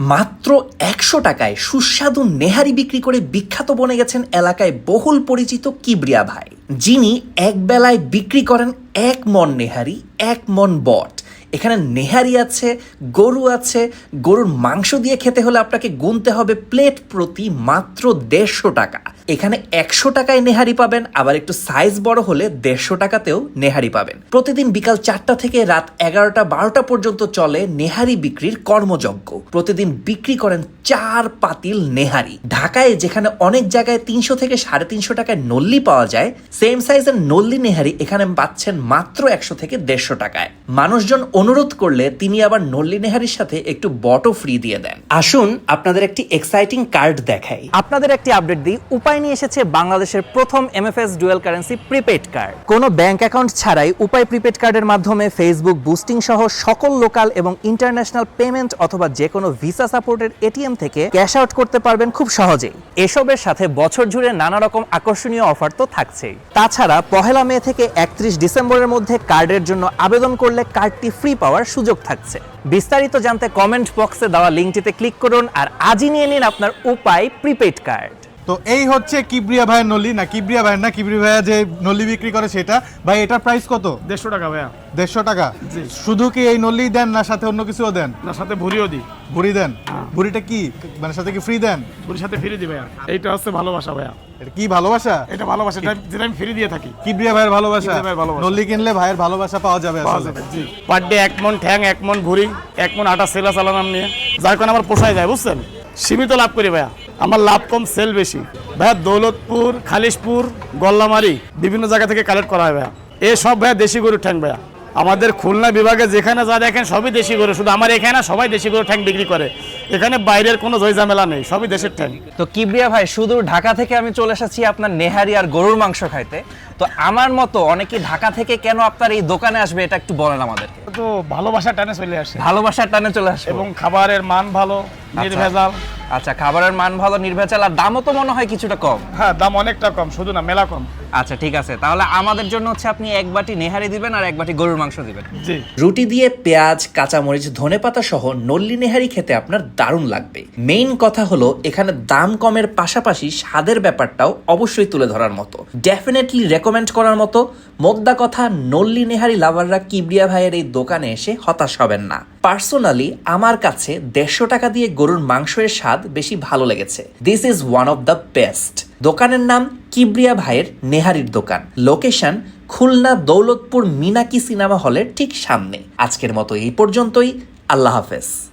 মাত্র একশো টাকায় সুস্বাদু নেহারি বিক্রি করে বিখ্যাত বনে গেছেন এলাকায় বহুল পরিচিত কিবরিয়া ভাই। যিনি এক বেলায় বিক্রি করেন এক মন নেহারি, এক মন বট। এখানে নেহারি আছে, গরু আছে, গরুর মাংস দিয়ে খেতে হলে আপনাকে গুনতে হবে প্লেট প্রতি মাত্র দেড়শো টাকা। এখানে একশো টাকায় নেহারি পাবেন, আবার একটু সাইজ বড় হলে দেড়শো টাকাতেও নেহারি পাবেন। প্রতিদিন বিকাল চারটা থেকে রাত এগারোটা বারোটা পর্যন্ত চলে নেহারি বিক্রির কর্মযজ্ঞ। প্রতিদিন বিক্রি করেন চার পাতিল নেহারি। ঢাকায় যেখানে অনেক জায়গায় তিনশো থেকে সাড়ে তিনশো টাকায় নল্লি পাওয়া যায় সেম সাইজের নল্লি নেহারি এখানে পাচ্ছেন মাত্র একশো থেকে দেড়শো টাকায়। মানুষজন অনুরোধ করলে তিনি আবার নল্লি নেহারির সাথে একটু বটো ফ্রি দিয়ে দেন। আসুন আপনাদের একটি এক্সাইটিং কার্ড দেখাই। আপনাদের একটি আপডেট দিই, উপায় নিয়ে এসেছে বাংলাদেশের প্রথম MFS dual currency prepaid card কোনো ব্যাংক অ্যাকাউন্ট ছাড়াই উপায় প্রিপেড কার্ডের মাধ্যমে ফেসবুক বুস্টিং সহ সকল লোকাল এবং ইন্টারন্যাশনাল পেমেন্ট অথবা যে কোনো ভিসা সাপোর্টের এটিএম থেকে ক্যাশ আউট করতে পারবেন খুব সহজেই। এসবের সাথে বছর জুড়ে নানা রকম আকর্ষণীয় অফার তো থাকছেই। তাছাড়া পহেলা মে থেকে একত্রিশ ডিসেম্বরের মধ্যে কার্ডের জন্য আবেদন করলে কার্ডটি ফ্রি পাওয়ার সুযোগ থাকছে। বিস্তারিত জানতে কমেন্ট বক্সে দেওয়া লিঙ্কটিতে ক্লিক করুন আর আজই নিয়ে নিন আপনার উপায় প্রিপেড কার্ড তো এই হচ্ছে কিবরিয়া ভাইয়ের নল্লি না কিবরিয়া ভাইয়ের না কিবরি ভাইয়া যে নলি বিক্রি করে সেটা। ভাই এটার প্রাইস কত? দেড়শো টাকা ভাইয়া। দেড়শো টাকা? শুধু কি এই নলি দেন না সাথে অন্য কিছুও দেন? না সাথে ভুড়িও দিই। ভুড়ি দেন? ভুড়িটা কি? মানে সাথে কি ফ্রি দেন? ভুড়ির সাথে ফ্রি দিই ভাইয়া। এইটা হচ্ছে ভালোবাসা ভাইয়া। এটা কি ভালোবাসা? এটা ভালোবাসা যেটা আমি ফ্রি দিয়ে থাকি। কিবরিয়া ভাইয়ের ভালোবাসা? কিবরিয়া ভাইয়ের কিনলে ভাইয়ের ভালোবাসা পাওয়া যাবে পাওয়া যাবে পার ডে এক মন ঠ্যাং এক মন ভুড়ি এক মন আটা সেলা চালানাম নিয়ে। যার কারণে আমার পোষায় যায় বুঝছেন? সীমিত লাভ করি ভাইয়া। আমার লাভ কম সেল বেশি। ভাইয়া দৌলতপুর খালিশপুর গল্লামারি বিভিন্ন জায়গা থেকে কালেক্ট করা হয় ভাইয়া। এ সব ভাইয়া দেশি গরুর ঠ্যাং ভাইয়া। আমাদের খুলনা বিভাগে যেখানে যা দেখেন সবই দেশি গরু। শুধু আমার এখানে না সবাই দেশি গরু ঠ্যাং বিক্রি করে। এখানে বাইরের কোনো ঝামেলা নেই সবই দেশের ঠ্যাং। তো কিবরিয়া ভাই শুধু ঢাকা থেকে আমি চলে এসেছি আপনার নেহারি আর গরুর মাংস খাইতে। তো আমার মতো অনেকে ঢাকা থেকে কেন আপনার এই দোকানে আসবে এটা একটু বলেন আমাদের তো ভালোবাসা টানে চলে আসে। ভালোবাসার টানে চলে আসে এবং খাবারের মান ভালো নির্ভেজাল। আচ্ছা খাবারের মান ভালো নির্ভেজাল আর দামও তো মনে হয় কিছুটা কম। হ্যাঁ দাম অনেকটা কম শুধু না মেলা কম। আচ্ছা ঠিক আছে। তাহলে আমাদের জন্য হচ্ছে আপনি এক বাটি নেহারি দিবেন আর এক বাটি গরুর মাংস দিবেন। জি। রুটি দিয়ে পেঁয়াজ কাঁচামরিচ ধনেপাতা সহ নল্লি নেহারি খেতে আপনার দারুণ লাগবে। মেইন কথা হলো এখানে দাম কমের পাশাপাশি স্বাদের ব্যাপারটাও অবশ্যই তুলে ধরার মতো। ডেফিনেটলি রেকমেন্ড করার মতো। মোদ্দা কথা, নল্লি নেহারি লাভাররা কিবরিয়া ভাইয়ের এই দোকানে এসে হতাশ হবেন না। পার্সোনালি, আমার কাছে দেড়শো টাকা দিয়ে গরুর মাংসের স্বাদ বেশি ভালো লেগেছে। This is one of the best দোকানের নাম কিবরিয়া ভাইয়ের নেহারির দোকান। লোকেশন খুলনা দৌলতপুর মিনাকি সিনেমা হলের ঠিক সামনে। আজকের মতো এই পর্যন্তই। আল্লাহ হাফেজ।